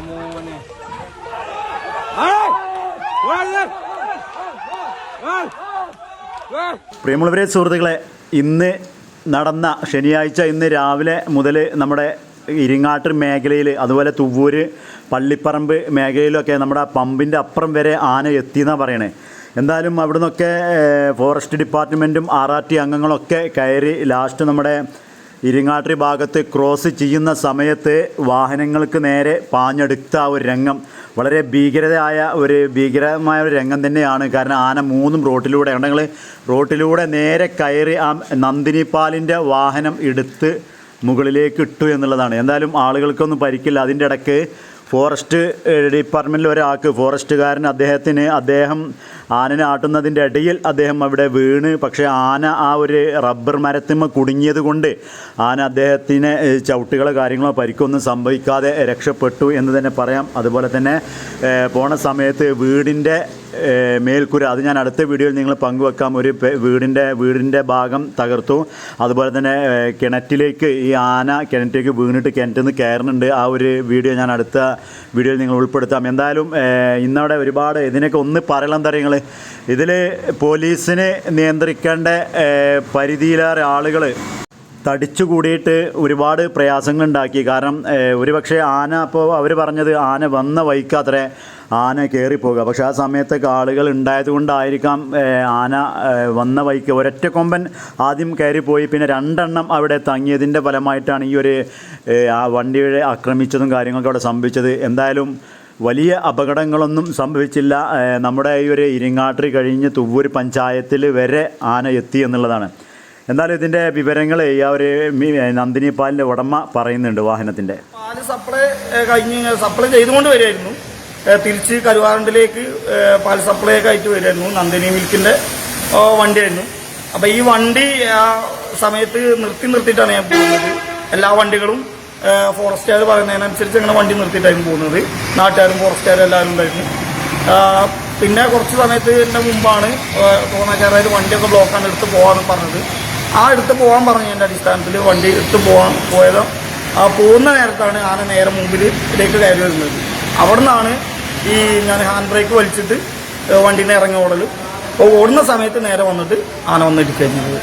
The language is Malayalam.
മോനെ പ്രിയമുള്ളവരെ സുഹൃത്തുക്കളെ ഇന്ന് നടന്ന ശനിയാഴ്ച ഇന്ന് രാവിലെ മുതൽ നമ്മുടെ ഇരിങ്ങാട്ട് മേഖലയിൽ അതുപോലെ തുവ്വൂര് പള്ളിപ്പറമ്പ് മേഖലയിലൊക്കെ നമ്മുടെ പമ്പിന്റെ അപ്പുറം വരെ ആന എത്തിയെന്നാണ് പറയണേ. എന്തായാലും അവിടുന്നൊക്കെ ഫോറസ്റ്റ് ഡിപ്പാർട്ട്മെന്റും ആർ ആർ ടി അംഗങ്ങളൊക്കെ കയറി ലാസ്റ്റ് നമ്മുടെ ഇരിങ്ങാട്ടിരി ഭാഗത്ത് ക്രോസ് ചെയ്യുന്ന സമയത്ത് വാഹനങ്ങൾക്ക് നേരെ പാഞ്ഞെടുത്ത ആ ഒരു രംഗം. വളരെ ഭീകരതയായ ഒരു ഭീകരമായ ഒരു രംഗം തന്നെയാണ്. കാരണം ആന മൂന്നും റോട്ടിലൂടെ ഉണ്ടെങ്കിൽ റോട്ടിലൂടെ നേരെ കയറി ആ നന്ദിനിപ്പാലിന്റെ വാഹനം എടുത്ത് മുകളിലേക്ക് ഇട്ടു എന്നുള്ളതാണ്. എന്തായാലും ആളുകൾക്കൊന്നും പരിക്കില്ല. അതിന്റെ ഇടയ്ക്ക് ഫോറസ്റ്റ് ഡിപ്പാർട്ട്മെന്റിൽ ഒരാൾക്ക് ഫോറസ്റ്റുകാരൻ അദ്ദേഹത്തിന് അദ്ദേഹം ആനനെ ആട്ടുന്നതിന്റെ ഇടയിൽ അദ്ദേഹം അവിടെ വീണ്. പക്ഷേ ആന ആ ഒരു റബ്ബർ മരത്തിന്മ കുടുങ്ങിയത് കൊണ്ട് ആന അദ്ദേഹത്തിന് ചവിട്ടുകളോ കാര്യങ്ങളോ പരിക്കൊന്നും സംഭവിക്കാതെ രക്ഷപ്പെട്ടു എന്ന് തന്നെ പറയാം. അതുപോലെ തന്നെ പോണ സമയത്ത് വീടിന്റെ മേൽക്കുര അത് ഞാൻ അടുത്ത വീഡിയോയിൽ നിങ്ങൾ പങ്കുവെക്കാം. ഒരു വീടിന്റെ വീടിന്റെ ഭാഗം തകർത്തു. അതുപോലെ തന്നെ കിണറ്റിലേക്ക് ഈ ആന കിണറ്റിലേക്ക് വീണിട്ട് കിണറ്റിൽ നിന്ന് കയറുന്നുണ്ട്. ആ ഒരു വീഡിയോ ഞാൻ അടുത്ത വീഡിയോയിൽ നിങ്ങൾ ഉൾപ്പെടുത്താം. എന്തായാലും ഇന്നവിടെ ഒരുപാട് ഇതിനൊക്കെ ഒന്ന് പറയണം. തരാം നിങ്ങൾ ഇതിൽ പോലീസിനെ നിയന്ത്രിക്കേണ്ട പരിധിയിലേറെ ആളുകൾ തടിച്ചു കൂടിയിട്ട് ഒരുപാട് പ്രയാസങ്ങളുണ്ടാക്കി കാരണം ഒരുപക്ഷെ ആന അപ്പോൾ അവർ പറഞ്ഞത് ആന വന്ന വഴിക്കത്രേ ആന കയറിപ്പോകുക പക്ഷെ ആ സമയത്തൊക്കെ ആളുകൾ ഉണ്ടായത് കൊണ്ടായിരിക്കാം ആന വന്ന വഴിക്ക് ഒരൊറ്റ കൊമ്പൻ ആദ്യം കയറിപ്പോയി. പിന്നെ രണ്ടെണ്ണം അവിടെ തങ്ങിയതിന്റെ ഫലമായിട്ടാണ് ഈ ഒരു ആ വണ്ടിയെ ആക്രമിച്ചതും കാര്യങ്ങളൊക്കെ അവിടെ സംഭവിച്ചത്. എന്തായാലും വലിയ അപകടങ്ങളൊന്നും സംഭവിച്ചില്ല. നമ്മുടെ ഈ ഒരു ഇരിങ്ങാട്ടിരി കഴിഞ്ഞ് തുവ്വൂർ പഞ്ചായത്തിൽ വരെ ആന എത്തി എന്നുള്ളതാണ്. എന്നാലും ഇതിന്റെ വിവരങ്ങൾ ഈ ആ ഒരു നന്ദിനി പാലിന്റെ ഉടമ പറയുന്നുണ്ട് വാഹനത്തിന്റെ പാൽ സപ്ലൈ കഴിഞ്ഞ് സപ്ലൈ ചെയ്തുകൊണ്ട് വരികയായിരുന്നു. ഏഹ്, തിരിച്ച് കരുവാറണ്ടിലേക്ക് പാൽ സപ്ലൈ ഒക്കെ ആയിട്ട് വരുമായിരുന്നു. നന്ദിനി മിൽക്കിന്റെ വണ്ടിയായിരുന്നു. അപ്പോൾ ഈ വണ്ടി ആ സമയത്ത് നിർത്തി നിർത്തിയിട്ടാണ് ഞാൻ പോകുന്നത്. എല്ലാ വണ്ടികളും ഫോറസ്റ്റുകാർ പറയുന്നതിനനുസരിച്ച് അങ്ങനെ വണ്ടി നിർത്തിയിട്ടായിരുന്നു പോകുന്നത്. നാട്ടുകാരും ഫോറസ്റ്റുകാരും എല്ലാവരും ഉണ്ടായിരുന്നു. പിന്നെ കുറച്ച് സമയത്ത് എന്റെ മുമ്പാണ് തോന്നാക്കാരായത് വണ്ടിയൊക്കെ ബ്ലോക്കാണ് എടുത്ത് പോകാമെന്ന് പറഞ്ഞത്. ആ എടുത്ത് പോകാൻ പറഞ്ഞതിന്റെ അടിസ്ഥാനത്തിൽ വണ്ടി എടുത്ത് പോകാൻ പോയത്. ആ പോകുന്ന നേരത്താണ് ആന നേരെ മുമ്പിൽ ഇതിലേക്ക് കയറി വരുന്നത്. അവിടെ നിന്നാണ് ഈ ഞാൻ ഹാൻഡ് ബ്രേക്ക് വലിച്ചിട്ട് വണ്ടീനെ ഇറങ്ങി ഓടലും. അപ്പോൾ ഓടുന്ന സമയത്ത് നേരെ വന്നിട്ട് ആന വന്നിട്ട് ചെയ്തത്.